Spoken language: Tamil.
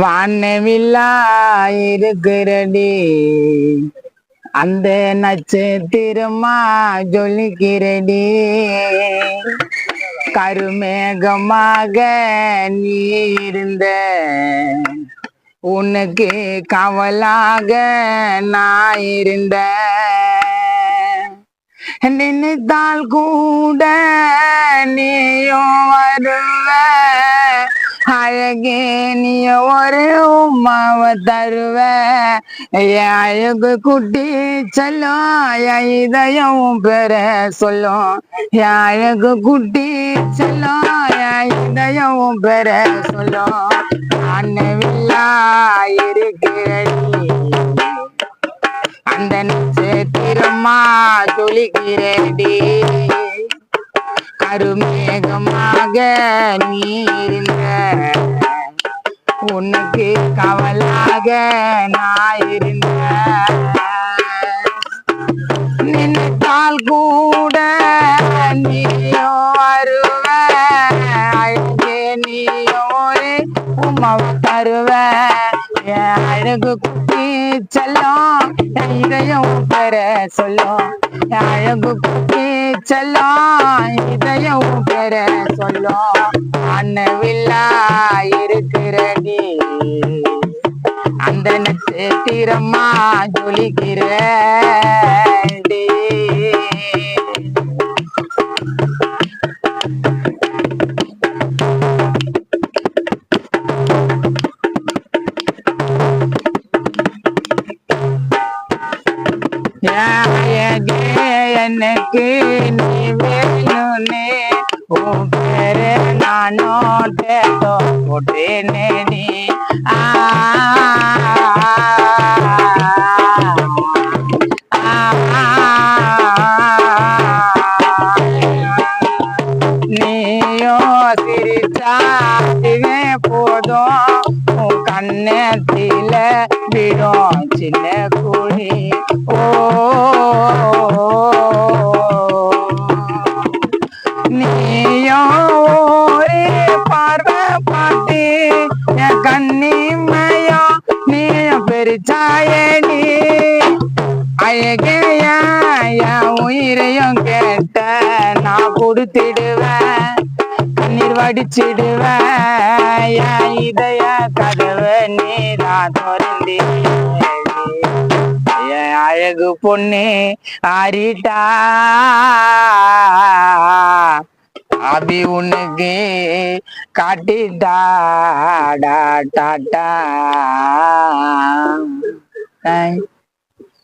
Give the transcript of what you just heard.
வானவில்லா இருக்கிறடி அந்த நட்சத்திரமா ஜொலிக்கிறடி. கருமேகமாக நீ இருந்த உனக்கு கவலாக நான் இருந்த. நினைத்தால் கூட நீயும் வருவ. அழகே நீ ஒரு உமாவை தருவ. என் அழகு குட்டி சொல்லும் என் இதயம் பெற சொல்லும் என் அழகு குட்டி சொல்லும் என் இதயம் பெற சொல்லும் அண்ணவில்லா இருக்கிறடி. அந்த நட்சத்திரமா துளிக்கிறடி. கருமேகமாக நீர்ந்த உனக்கு கவலாக நான் இருந்தேன். நினைத்தால் கூட நீயோ வருவ அழகே நீயோ ஒரு உமாவை தருவ. என் அழகு குட்டி செல்லும் இதயம் பெற சொல்லும். என் அழகு குட்டி செல்லும் இதயம் பெற சொல்லும். அண்ணவில்லா இருக்கிறடி அந்த நட்சத்திரமா ஜொலிக்கிறடி அழகே எனக்கு நீ வேணும்னே. ஓ விடுவேன் போதும். உன் கண்ணத்தில விடும் சின்ன குழி. ஓ. நீயோ ஒரு பார்வை பார்த்து என் கண்ணிமையோ நீ அழகையா என் உயிரையும் கேட்ட நான் கொடுத்திடுவேன். கண்ணீர் என் இதய கதவை நீதான் திறந்தே என் அழகு பொண்ணு ஆறிட்டா? அபி உனக்கு காட்டிட்டா? டாட்டா